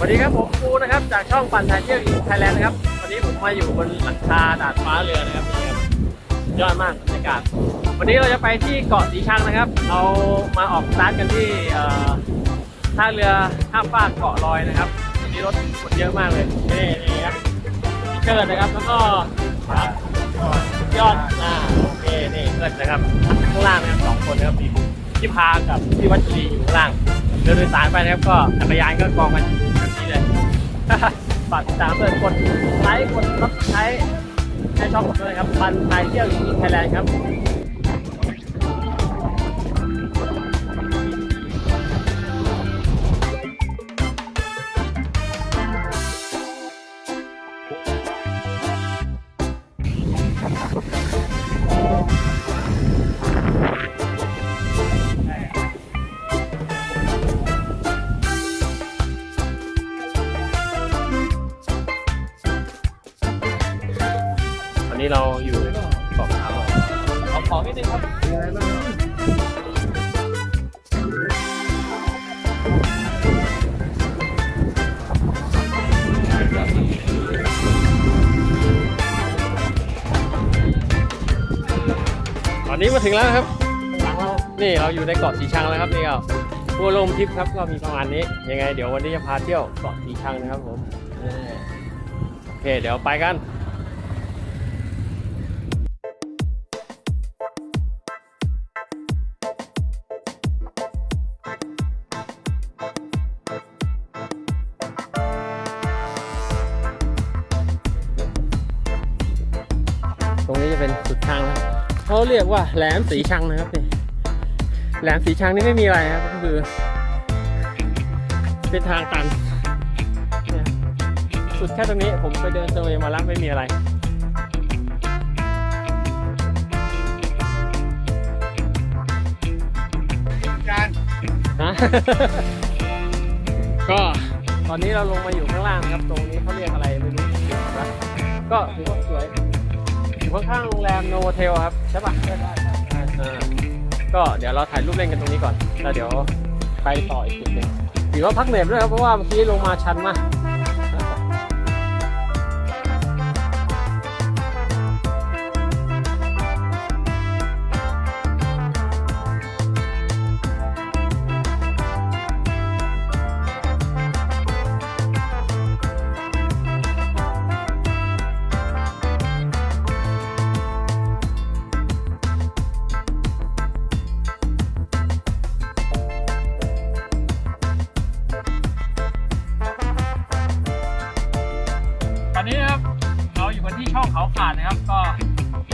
สวัสดีครับผมปูนะครับจากช่องปั่นไทยเที่ยวอินไทยแลนด์นะครับวันนี้ผมมาอยู่บนหลังคาดาดฟ้าเรือนะครับนี่ครับยอดมากบรรยากาศ วันนี้เราจะไปที่เกาะสีชังนะครับ เรามาออกสตาร์ทกันที่ท่าเรือข้ามฟากเกาะลอยนะครับวันนี้รถคนเยอะมากเลยนี่นี่ครับพี่เชิดนะครับแล้วก็ยอดอ่าโอเคนี่เกิดนะครับข้างล่างนะครับสองคนนะครับมีพี่พากับพี่วัชรีอยู่ข้างล่างเดินโดยสารไปนะครับก็จักรยานก็กองกัน ฝากติดตามเพื่อนกดไลค์กดซับสไครต์ให้ช่องผมด้วยครับปันไทยเที่ยวอยู่ที่ไทยแลนด์ครับ นี้เราอยู่เกาะท่าลอยเอาขอนิดนึงครับมีอะไรบ้างตอนนี้มาถึงแล้วนะครับ หลังเรา นี่เราอยู่ในเกาะสีชังแล้วครับนี่ก็ทัวร์ลมทริปครับก็มีประมาณนี้ ยังไง เดี๋ยววันนี้จะพาเที่ยวเกาะสีชังนะครับผม โอเค เดี๋ยวไปกัน เป็นสุดทางแล้วเขาเรียกว่าแหลมสีชังนะครับนี่แหลมสีชังนี่ไม่มีอะไรครับก็คือ เป็นทางตันเนี่ยสุดแค่ตรงนี้ผมไปเดินเซอร์เวย์มาแล้วไม่มีอะไรการฮะก็ตอนนี้เราลงมาอยู่ข้างล่างนะครับ ตรงนี้เขาเรียกอะไรไม่รู้นะก็ถือว่าสวย อยู่ข้างๆโรงแรมโนโวเทลครับใช่ปะใช่ใช่ก็เดี๋ยวเราถ่ายรูปเล่นกันตรงนี้ก่อนแล้วเดี๋ยวไปต่ออีกจุดหนึ่งถือว่าพักเหนื่อยด้วยครับเพราะว่าเมื่อกี้ลงมาชันมาก องขาดนะครับ ก็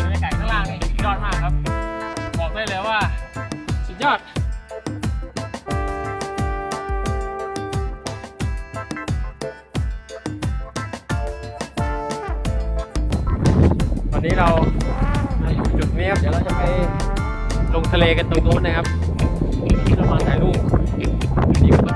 บรรยากาศข้างล่างนี่สุดยอดมากครับ บอกได้เลยว่า สุดยอดวันนี้เราอยู่จุดนี้ครับ เดี๋ยวเราจะไปลงทะเลกันตรงนู้นนะครับที่เรามาถ่ายรูปนี่ก็